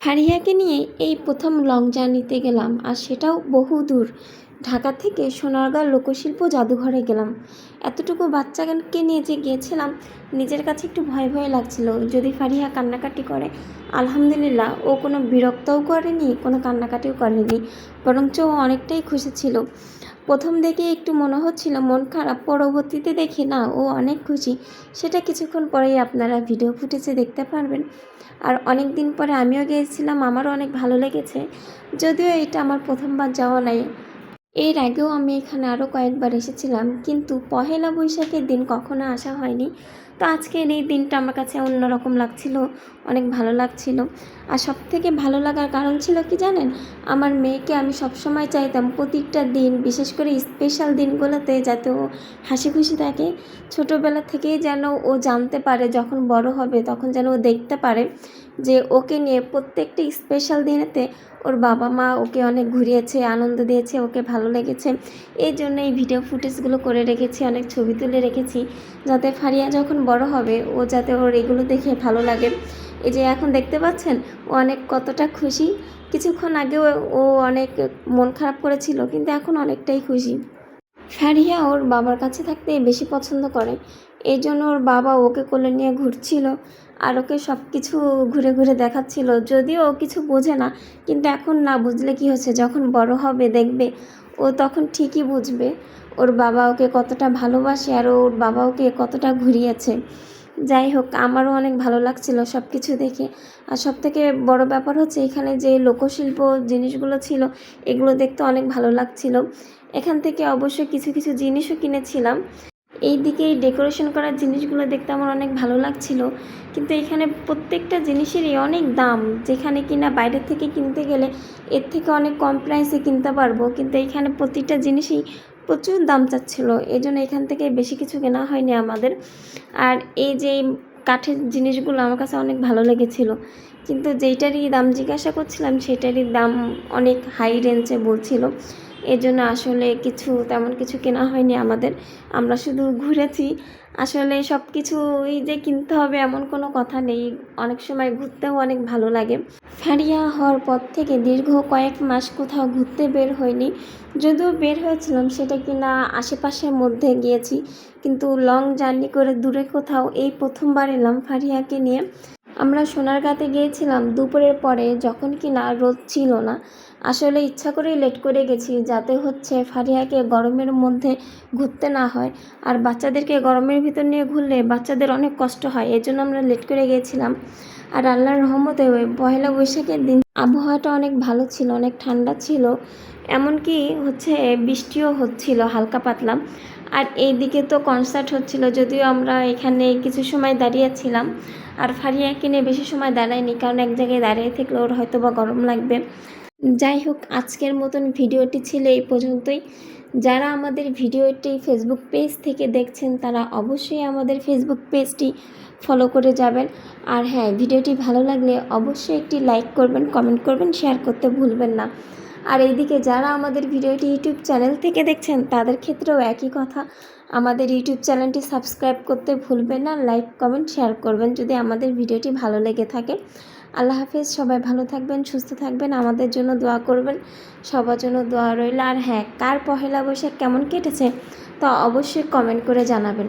ফারিয়াকে নিয়ে এই প্রথম লং জার্নিতে গেলাম আর সেটাও বহু দূর। ঢাকা থেকে সোনারগাঁও লোকশিল্প জাদুঘরে গেলাম। এতটুকু বাচ্চাকে নিয়ে যে গিয়েছিলাম, নিজের কাছে একটু ভয় ভয় লাগছিল। যদি ফারিয়া কান্নাকাটি করে, আলহামদুলিল্লাহ, ও কোনো বিরক্তও করেনি, কোনো কান্নাকাটিও করেনি, বরঞ্চ ও অনেকটাই খুশি ছিল। প্রথম দেখে একটু মনে হচ্ছিল, মন খারাপ, পরবর্তীতে দেখি, না, ও অনেক খুশি। সেটা কিছুক্ষণ পরেই আপনারা ভিডিও ফুটেজে দেখতে পারবেন। আর অনেক দিন পরে আমিও গিয়েছিলাম, আমারও অনেক ভালো লেগেছে। যদিও এটা আমার প্রথমবার যাওয়া নাই এর আগেও আমি এখানে আরও কয়েকবার এসেছিলাম, কিন্তু পহেলা বৈশাখের দিন কখনো আসা হয়নি। তো আজকের এই দিনটা আমার কাছে অন্যরকম লাগছিল, অনেক ভালো লাগছিল। আর সব থেকে ভালো লাগার কারণ ছিল কি জানেন? আমার মেয়েকে আমি সবসময় চাইতাম প্রতিটা দিন, বিশেষ করে স্পেশাল দিনগুলোতে যাতে ও হাসি খুশি থাকে। ছোটোবেলা থেকেই যেন ও জানতে পারে যখন বড় হবে, তখন যেন ও দেখতে পারে। যে ওকে নিয়ে প্রত্যেকটা স্পেশাল দিনেতে ওর বাবা মা ওকে অনেক ঘুরিয়েছে, আনন্দ দিয়েছে, ওকে ভালো লেগেছে। এই জন্য এই ভিডিও ফুটেজগুলো করে রেখেছি, অনেক ছবি তুলে রেখেছি, যাতে ফারিয়া যখন বড় হবে, ও যাতে ওর এগুলো দেখে ভালো লাগে। এই যে এখন দেখতে পাচ্ছেন, ও অনেক কতটা খুশি। কিছুক্ষণ আগেও ও অনেক মন খারাপ করেছিল, কিন্তু এখন অনেকটাই খুশি। ফারিয়া ওর বাবার কাছে থাকতে বেশি পছন্দ করে। এই জন্য ওর বাবা ওকে কোলে নিয়ে ঘুরছিল। আর ওকে সব কিছু ঘুরে ঘুরে দেখাচ্ছিল। যদিও ও কিছু বোঝে না, কিন্তু এখন না বুঝলে কি হচ্ছে? যখন বড় হবে, দেখবে। ও তখন ঠিকই বুঝবে। ওর বাবা ওকে কতটা ভালোবাসে আর ওর বাবা ওকে কতটা ঘুরিয়েছে। যাই হোক, আমারও অনেক ভালো লাগছিল সব কিছু দেখে। আর সব থেকে বড় ব্যাপার হচ্ছে, এখানে যে লোকশিল্প জিনিসগুলো ছিল, এগুলো দেখতে অনেক ভালো লাগছিল। এখান থেকে অবশ্যই কিছু কিছু জিনিসও কিনেছিলাম। এই দিকে এই ডেকোরেশন করার জিনিসগুলো দেখতে আমার অনেক ভালো লাগছিল। কিন্তু এখানে প্রত্যেকটা জিনিসেরই অনেক দাম। যেখানে কিনা বাইরের থেকে কিনতে গেলে এর থেকে অনেক কম প্রাইসে কিনতে পারব। কিন্তু এখানে প্রতিটা জিনিসই প্রচুর দাম চাচ্ছিলো। এই জন্য এখান থেকে বেশি কিছু কেনা হয়নি আমাদের। আর এই যে কাঠের জিনিসগুলো আমার কাছে অনেক ভালো লেগেছিলো। কিন্তু যেইটারই দাম জিজ্ঞাসা করছিলাম, সেটারই দাম অনেক হাই রেঞ্জে বলছিল। এর জন্য আসলে কিছু তেমন কিছু কেনা হয়নি আমাদের। আমরা শুধু ঘুরেছি। আসলে সব কিছুই যে কিনতে হবে এমন কোনো কথা নেই। অনেক সময় ঘুরতেও অনেক ভালো লাগে। ফারিয়া হওয়ার পর থেকে দীর্ঘ কয়েক মাস কোথাও ঘুরতে বের হয়নি। যদিও বের হয়েছিলাম সেটা কিনা আশেপাশের মধ্যে গিয়েছি। কিন্তু লং জার্নি করে দূরে কোথাও এই প্রথমবার এলাম ফারিয়াকে নিয়ে। আমরা সোনারগাঁতে গিয়েছিলাম দুপুরের পরে, যখন কি না রোদ ছিল না। আসলে ইচ্ছা করেই লেট করে গেছি, যাতে হচ্ছে ফারিয়াকে গরমের মধ্যে ঘুরতে না হয়। আর বাচ্চাদেরকে গরমের ভিতর নিয়ে ঘুরলে বাচ্চাদের অনেক কষ্ট হয় এই জন্য আমরা লেট করে গিয়েছিলাম। আর আল্লাহর রহমতে পয়লা বৈশাখের দিন আবহাওয়াটা অনেক ভালো ছিল, অনেক ঠান্ডা ছিল। এমনকি হচ্ছে বৃষ্টিও হচ্ছিল হালকা পাতলা। আর এই দিকে তো কনসার্ট হচ্ছিল, যদিও আমরা এখানে কিছু সময় দাঁড়িয়েছিলাম। আর ফারিয়া কিনে বেশি সময় দাঁড়ায়নি, কারণ এক জায়গায় দাঁড়িয়ে থাকলে ওর হয়তো বা গরম লাগবে। যাই হোক, আজকের মতন ভিডিওটি ছিল এই পর্যন্তই। যারা আমাদের ভিডিওটি ফেসবুক পেজ থেকে দেখছেন, তারা অবশ্যই আমাদের ফেসবুক পেজটি ফলো করে যাবেন। আর হ্যাঁ ভিডিওটি ভালো লাগলে অবশ্যই একটি লাইক করবেন কমেন্ট করবেন শেয়ার করতে ভুলবেন না। আর এইদিকে যারা আমাদের ভিডিওটি ইউটিউব চ্যানেল থেকে দেখছেন, তাদের ক্ষেত্রেও একই কথা। আমাদের ইউটিউব চ্যানেলটি সাবস্ক্রাইব করতে ভুলবেন না লাইক কমেন্ট শেয়ার করবেন যদি আমাদের ভিডিওটি ভালো লেগে থাকে। আল্লাহ হাফিজ, সবাই ভালো থাকবেন, সুস্থ থাকবেন, আমাদের জন্য দোয়া করবেন। সবার জন্য দোয়া রইল। আর হ্যাঁ কার পহেলা বৈশাখ কেমন কেটেছে তা অবশ্যই কমেন্ট করে জানাবেন।